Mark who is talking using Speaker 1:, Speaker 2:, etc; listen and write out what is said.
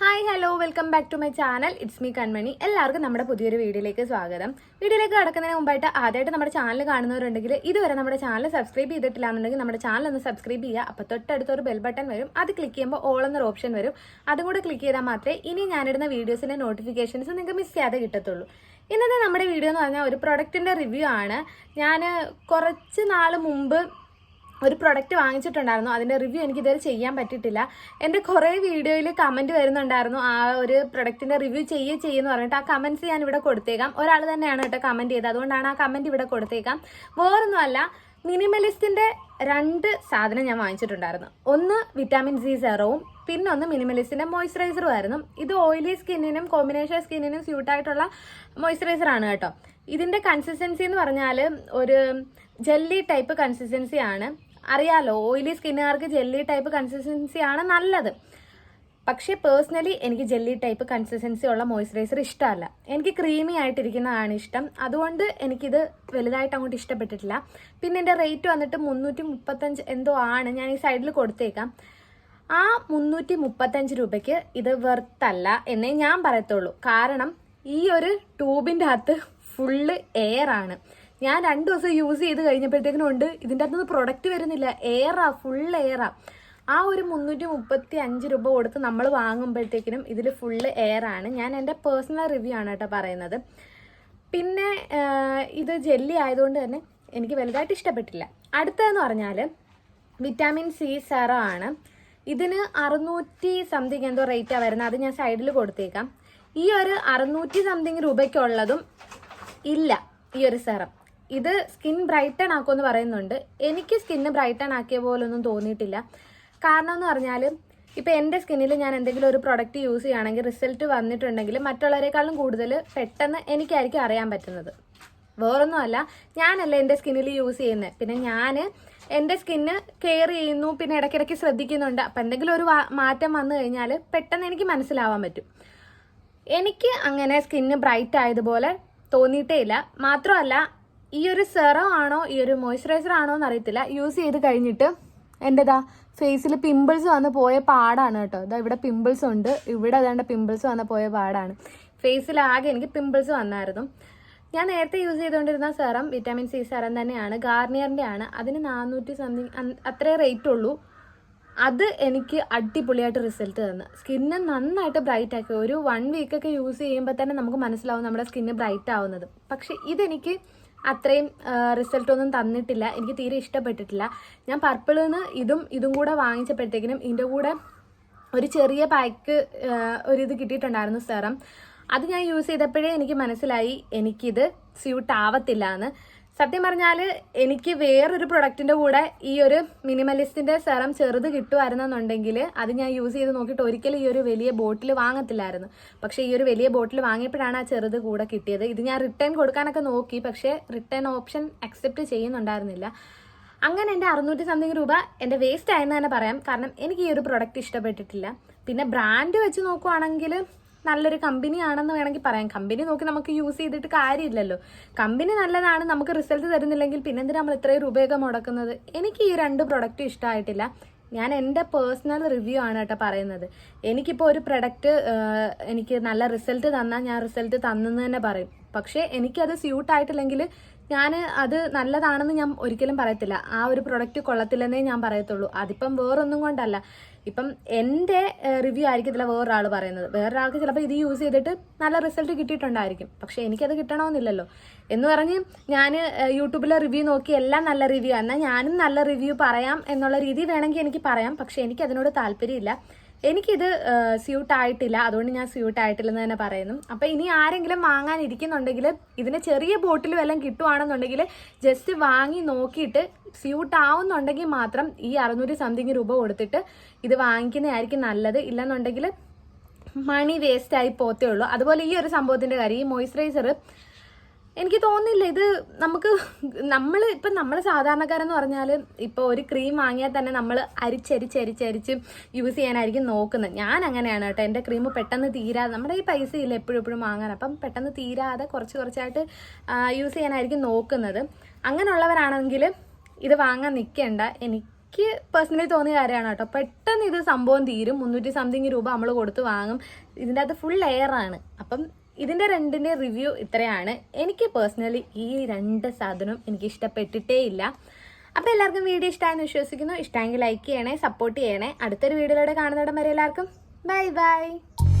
Speaker 1: Hi hello welcome back to my channel it's me Kanmani എല്ലാവർക്കും നമ്മുടെ പുതിയൊരു വീഡിയോയിലേക്ക് സ്വാഗതം. വീഡിയോയിലേക്ക് കടക്കുന്നതിന് മുമ്പായിട്ട് ആദ്യമായിട്ട് നമ്മുടെ ചാനൽ കാണുന്നവരുണ്ടെങ്കിൽ ഇതുവരെ നമ്മുടെ ചാനൽ സബ്സ്ക്രൈബ് ചെയ്തിട്ടില്ല എന്നുണ്ടെങ്കിൽ നമ്മുടെ ചാനൽ ഒന്ന് സബ്സ്ക്രൈബ് ചെയ്യുക. അപ്പോൾ തൊട്ടടുത്തൊരു ബെൽ ബട്ടൺ വരും. അത് ക്ലിക്ക് ചെയ്യുമ്പോൾ ഓൾ എന്നൊരു ഓപ്ഷൻ വരും. അതും കൂടെ ക്ലിക്ക് ചെയ്താൽ മാത്രമേ ഇനി ഞാനിടുന്ന വീഡിയോസിന്റെ നോട്ടിഫിക്കേഷൻസ് നിങ്ങൾക്ക് മിസ് ചെയ്യാതെ കിട്ടത്തുള്ളൂ. ഇന്നത്തെ നമ്മുടെ വീഡിയോ എന്ന് പറഞ്ഞാൽ ഒരു പ്രൊഡക്റ്റിന്റെ റിവ്യൂ ആണ്. ഞാൻ കുറച്ച് നാൾ മുമ്പ് ഒരു പ്രൊഡക്റ്റ് വാങ്ങിച്ചിട്ടുണ്ടായിരുന്നു. അതിന്റെ റിവ്യൂ എനിക്ക് ഇതുവരെ ചെയ്യാൻ പറ്റിയിട്ടില്ല. എന്റെ കുറേ വീഡിയോയിൽ കമന്റ് വരുന്നുണ്ടായിരുന്നു. ആ ഒരു പ്രൊഡക്റ്റിന്റെ റിവ്യൂ ചെയ്യേ ചെയ്യുമെന്ന് പറഞ്ഞിട്ട് ആ കമന്റ്സ് ഞാൻ ഇവിടെ കൊടുത്തേക്കാം. ഒരാൾ തന്നെയാണ് കേട്ടോ കമന്റ് ചെയ്തത്. അതുകൊണ്ടാണ് ആ കമന്റ് ഇവിടെ കൊടുത്തേക്കാം. വേറൊന്നുമല്ല മിനിമലിസ്റ്റിന്റെ രണ്ട് സാധനം ഞാൻ വാങ്ങിച്ചിട്ടുണ്ടായിരുന്നു. ഒന്ന് വിറ്റാമിൻ സി സെറവും പിന്നെ ഒന്ന് മിനിമലിസ്റ്റിന്റെ മോയ്സ്ചറൈസറും ആയിരുന്നു. ഇത് ഓയിലി സ്കിന്നിനും കോമ്പിനേഷൻ സ്കിന്നിനും സ്യൂട്ടായിട്ടുള്ള മോയ്സ്ചറൈസറാണ് കേട്ടോ. ഇതിന്റെ കൺസിസ്റ്റൻസി എന്ന് പറഞ്ഞാൽ ഒരു ജെല്ലി ടൈപ്പ് കൺസിസ്റ്റൻസി ആണ്. അറിയാലോ ഓയിലി സ്കിന്നുകാർക്ക് ജെല്ലി ടൈപ്പ് കൺസിസ്റ്റൻസി ആണ് നല്ലത്. പക്ഷേ പേഴ്സണലി എനിക്ക് ജെല്ലി ടൈപ്പ് കൺസിസ്റ്റൻസി ഉള്ള മോയ്സ്ചറൈസർ ഇഷ്ടമല്ല. എനിക്ക് ക്രീമി ആയിട്ടിരിക്കുന്നതാണ് ഇഷ്ടം. അതുകൊണ്ട് എനിക്കിത് വലുതായിട്ട് അങ്ങോട്ട് ഇഷ്ടപ്പെട്ടിട്ടില്ല. പിന്നെ എന്റെ റേറ്റ് വന്നിട്ട് മുന്നൂറ്റി മുപ്പത്തഞ്ച് എന്തോ ആണ്. ഞാൻ ഈ സൈഡിൽ കൊടുത്തേക്കാം. ആ മുന്നൂറ്റി മുപ്പത്തഞ്ച് രൂപയ്ക്ക് ഇത് വെർത്തല്ല എന്നേ ഞാൻ പറയത്തുള്ളൂ. കാരണം ഈ ഒരു ട്യൂബിന്റെ അകത്ത് ഫുള്ള് എയർ ആണ്. ഞാൻ രണ്ട് ദിവസം യൂസ് ചെയ്ത് കഴിഞ്ഞപ്പോഴത്തേക്കിനും ഉണ്ട്. ഇതിന്റെ അകത്തുനിന്ന് പ്രൊഡക്റ്റ് വരുന്നില്ല. എയറാ ഫുൾ എയറാ ആ. ഒരു മുന്നൂറ്റി മുപ്പത്തി അഞ്ച് രൂപ കൊടുത്ത് നമ്മൾ വാങ്ങുമ്പോഴത്തേക്കിനും ഇതിൽ ഫുള്ള് എയറാണ് ഞാൻ എന്റെ പേഴ്സണൽ റിവ്യൂ ആണ് കേട്ടോ പറയുന്നത്. പിന്നെ ഇത് ജെല്ലി ആയതുകൊണ്ട് തന്നെ എനിക്ക് വലുതായിട്ട് ഇഷ്ടപ്പെട്ടില്ല. അടുത്തതെന്ന് പറഞ്ഞാൽ വിറ്റാമിൻ സി സെറോ ആണ്. ഇതിന് അറുന്നൂറ്റി സംതിങ് എന്തോ റേറ്റാണ് വരുന്നത്. അത് ഞാൻ സൈഡിൽ കൊടുത്തേക്കാം. ഈ ഒരു അറുന്നൂറ്റി സംതിങ് രൂപയ്ക്കുള്ളതും ഇല്ല. ഈ ഒരു സെറം ഇത് സ്കിൻ ബ്രൈറ്റൺ ആക്കുമെന്ന് പറയുന്നുണ്ട്. എനിക്ക് സ്കിന്ന് ബ്രൈറ്റൺ ആക്കിയ പോലൊന്നും തോന്നിയിട്ടില്ല. കാരണം എന്ന് പറഞ്ഞാൽ ഇപ്പോൾ എന്റെ സ്കിന്നിൽ ഞാൻ എന്തെങ്കിലും ഒരു പ്രൊഡക്റ്റ് യൂസ് ചെയ്യുകയാണെങ്കിൽ റിസൾട്ട് വന്നിട്ടുണ്ടെങ്കിൽ മറ്റുള്ളവരെക്കാളും കൂടുതൽ പെട്ടെന്ന് എനിക്കായിരിക്കും അറിയാൻ പറ്റുന്നത്. വേറൊന്നുമല്ല ഞാനല്ല എന്റെ സ്കിന്നിൽ യൂസ് ചെയ്യുന്നത് പിന്നെ ഞാൻ എന്റെ സ്കിന്ന് കെയർ ചെയ്യുന്നു പിന്നെ ഇടയ്ക്കിടയ്ക്ക് ശ്രദ്ധിക്കുന്നുണ്ട്. അപ്പം എന്തെങ്കിലും ഒരു മാറ്റം വന്നു കഴിഞ്ഞാൽ പെട്ടെന്ന് എനിക്ക് മനസ്സിലാവാൻ പറ്റും. എനിക്ക് അങ്ങനെ സ്കിന്ന് ബ്രൈറ്റ് ആയതുപോലെ തോന്നിയിട്ടേ ഇല്ല. മാത്രമല്ല ഈ ഒരു സെറം ആണോ ഈ ഒരു മോയ്സ്ചറൈസർ ആണോ എന്ന് അറിയത്തില്ല യൂസ് ചെയ്ത് കഴിഞ്ഞിട്ട് എന്റെതാ ഫേസിൽ പിമ്പിൾസ് വന്ന് പോയ പാടാണ് കേട്ടോ. ഇതാ ഇവിടെ പിമ്പിൾസ് ഉണ്ട്. ഇവിടെ അതാണ്ട് പിമ്പിൾസ് വന്ന് പോയ പാടാണ്. ഫേസിലാകെ എനിക്ക് പിമ്പിൾസ് വന്നായിരുന്നു. ഞാൻ നേരത്തെ യൂസ് ചെയ്തുകൊണ്ടിരുന്ന സെറം വിറ്റാമിൻ സി സെറം തന്നെയാണ് ഗാർണിയറിന്റെ ആണ്. അതിന് നാനൂറ്റി സംതിങ് അത്രേ റേറ്റ് ഉള്ളൂ. അത് എനിക്ക് അടിപൊളിയായിട്ട് റിസൾട്ട് തന്നു. സ്കിന്ന് നന്നായിട്ട് ബ്രൈറ്റ് ആക്കി. ഒരു വൺ വീക്കൊക്കെ യൂസ് ചെയ്യുമ്പോൾ തന്നെ നമുക്ക് മനസ്സിലാവും നമ്മുടെ സ്കിന്ന് ബ്രൈറ്റ് ആവുന്നത്. പക്ഷെ ഇതെനിക്ക് അത്രയും റിസൾട്ടൊന്നും തന്നിട്ടില്ല. എനിക്ക് തീരെ ഇഷ്ടപ്പെട്ടിട്ടില്ല. ഞാൻ പർപ്പിളിൽ നിന്ന് ഇതും ഇതും കൂടെ വാങ്ങിച്ചപ്പോഴത്തേക്കിനും ഇതിന്റെ കൂടെ ഒരു ചെറിയ പാക്ക് ഒരിത് കിട്ടിയിട്ടുണ്ടായിരുന്നു സെറം അത് ഞാൻ യൂസ് ചെയ്തപ്പോഴേ എനിക്ക് മനസ്സിലായി എനിക്കിത് സ്യൂട്ട് ആവത്തില്ല എന്ന് സത്യം പറഞ്ഞാൽ എനിക്ക് വേറൊരു പ്രൊഡക്റ്റിന്റെ കൂടെ ഈ ഒരു മിനിമലിസ്റ്റിന്റെ സെറം ചെറുത് കിട്ടുമായിരുന്നെന്നുണ്ടെങ്കിൽ അത് ഞാൻ യൂസ് ചെയ്ത് നോക്കിയിട്ട് ഒരിക്കലും ഈ ഒരു വലിയ ബോട്ടിൽ വാങ്ങത്തില്ലായിരുന്നു. പക്ഷേ ഈ ഒരു വലിയ ബോട്ടിൽ വാങ്ങിയപ്പോഴാണ് ആ ചെറുത് കൂടെ കിട്ടിയത്. ഇത് ഞാൻ റിട്ടേൺ കൊടുക്കാനൊക്കെ നോക്കി പക്ഷേ റിട്ടേൺ ഓപ്ഷൻ അക്സെപ്റ്റ് ചെയ്യുന്നുണ്ടായിരുന്നില്ല. അങ്ങനെ എന്റെ അറുന്നൂറ്റി സംതിങ് രൂപ എന്റെ വേസ്റ്റ് ആയെന്ന് തന്നെ പറയാം. കാരണം എനിക്ക് ഈ ഒരു പ്രൊഡക്റ്റ് ഇഷ്ടപ്പെട്ടിട്ടില്ല. പിന്നെ ബ്രാൻഡ് വെച്ച് നോക്കുവാണെങ്കിൽ നല്ലൊരു കമ്പനി ആണെന്ന് വേണമെങ്കിൽ പറയാം. കമ്പനി നോക്കി നമുക്ക് യൂസ് ചെയ്തിട്ട് കാര്യമില്ലല്ലോ. കമ്പനി നല്ലതാണ് നമുക്ക് റിസൾട്ട് തരുന്നില്ലെങ്കിൽ പിന്നെ എന്തിനാ നമ്മൾ ഇത്രയും രൂപയൊക്കെ മുടക്കുന്നത്? എനിക്ക് ഈ രണ്ട് പ്രൊഡക്റ്റും ഇഷ്ടമായിട്ടില്ല. ഞാൻ എന്റെ പേഴ്സണൽ റിവ്യൂ ആണ് കേട്ടോ പറയുന്നത്. എനിക്കിപ്പോൾ ഒരു പ്രൊഡക്റ്റ് എനിക്ക് നല്ല റിസൾട്ട് തന്നാൽ ഞാൻ റിസൾട്ട് തന്നെന്ന് തന്നെ പറയും. പക്ഷേ എനിക്കത് സ്യൂട്ട് ആയിട്ടില്ലെങ്കിൽ ഞാൻ അത് നല്ലതാണെന്ന് ഞാൻ ഒരിക്കലും പറയത്തില്ല. ആ ഒരു പ്രൊഡക്റ്റ് കൊള്ളത്തില്ലെന്നേ ഞാൻ പറയത്തുള്ളൂ. അതിപ്പം വേറൊന്നും കൊണ്ടല്ല. ഇപ്പം എന്റെ റിവ്യൂ ആയിരിക്കത്തില്ല വേറൊരാൾ പറയുന്നത്. വേറൊരാൾക്ക് ചിലപ്പോൾ ഇത് യൂസ് ചെയ്തിട്ട് നല്ല റിസൾട്ട് കിട്ടിയിട്ടുണ്ടായിരിക്കും. പക്ഷെ എനിക്കത് കിട്ടണമെന്നില്ലല്ലോ. എന്ന് പറഞ്ഞ് ഞാൻ യൂട്യൂബിലെ റിവ്യൂ നോക്കി എല്ലാം നല്ല റിവ്യൂ എന്നാൽ ഞാനും നല്ല റിവ്യൂ പറയാം എന്നുള്ള രീതി വേണമെങ്കിൽ എനിക്ക് പറയാം. പക്ഷെ എനിക്ക് അതിനോട് താല്പര്യമില്ല. എനിക്കിത് സ്യൂട്ട് ആയിട്ടില്ല അതുകൊണ്ട് ഞാൻ സ്യൂട്ട് ആയിട്ടില്ലെന്ന് തന്നെ പറയുന്നു. അപ്പം ഇനി ആരെങ്കിലും വാങ്ങാൻ ഇരിക്കുന്നുണ്ടെങ്കിൽ ഇതിന് ചെറിയ ബോട്ടിൽ വല്ലതും കിട്ടുവാണെന്നുണ്ടെങ്കിൽ ജസ്റ്റ് വാങ്ങി നോക്കിയിട്ട് സ്യൂട്ട് ആവുന്നുണ്ടെങ്കിൽ മാത്രം ഈ അറുന്നൂറ്റി സംതിങ് രൂപ കൊടുത്തിട്ട് ഇത് വാങ്ങിക്കുന്നതായിരിക്കും നല്ലത്. ഇല്ലെന്നുണ്ടെങ്കിൽ മണി വേസ്റ്റ് ആയി പോത്തേ ഉള്ളൂ. അതുപോലെ ഈ ഒരു സംഭവത്തിന്റെ കാര്യം ഈ മോയ്സ്ചറൈസർ എനിക്ക് തോന്നുന്നില്ല. ഇത് നമുക്ക് നമ്മൾ ഇപ്പം നമ്മൾ സാധാരണക്കാരെന്ന് പറഞ്ഞാൽ ഇപ്പോൾ ഒരു ക്രീം വാങ്ങിയാൽ തന്നെ നമ്മൾ അരിച്ചരിച്ചരിച്ചരിച്ച് യൂസ് ചെയ്യാനായിരിക്കും നോക്കുന്നത്. ഞാൻ അങ്ങനെയാണ് കേട്ടോ. എന്റെ ക്രീം പെട്ടെന്ന് തീരാതെ നമ്മുടെ ഈ പൈസ ഇല്ല എപ്പോഴും എപ്പോഴും വാങ്ങാൻ? അപ്പം പെട്ടെന്ന് തീരാതെ കുറച്ച് കുറച്ചായിട്ട് യൂസ് ചെയ്യാനായിരിക്കും നോക്കുന്നത്. അങ്ങനെയുള്ളവരാണെങ്കിൽ ഇത് വാങ്ങാൻ നിൽക്കേണ്ട എനിക്ക് എനിക്ക് പേഴ്സണലി തോന്നിയ കാര്യമാണ് കേട്ടോ. പെട്ടെന്ന് ഇത് സംഭവം തീരും. മുന്നൂറ്റി സംതിങ് രൂപ നമ്മൾ കൊടുത്ത് വാങ്ങും. ഇതിന്റെ അകത്ത് ഫുൾ ലെയർ ആണ് അപ്പം ഇതിന്റെ രണ്ടിന്റെ റിവ്യൂ ഇത്രയാണ്. എനിക്ക് പേഴ്സണലി ഈ രണ്ട് സാധനവും എനിക്ക് ഇഷ്ടപ്പെട്ടിട്ടേ ഇല്ല. അപ്പോൾ എല്ലാവർക്കും വീഡിയോ ഇഷ്ടമായെന്ന് വിശ്വസിക്കുന്നു. ഇഷ്ടമെങ്കിൽ ലൈക്ക് ചെയ്യണേ സപ്പോർട്ട് ചെയ്യണേ. അടുത്തൊരു വീഡിയോയിലൂടെ കാണുന്നിടം വരെ എല്ലാവർക്കും ബൈ ബൈ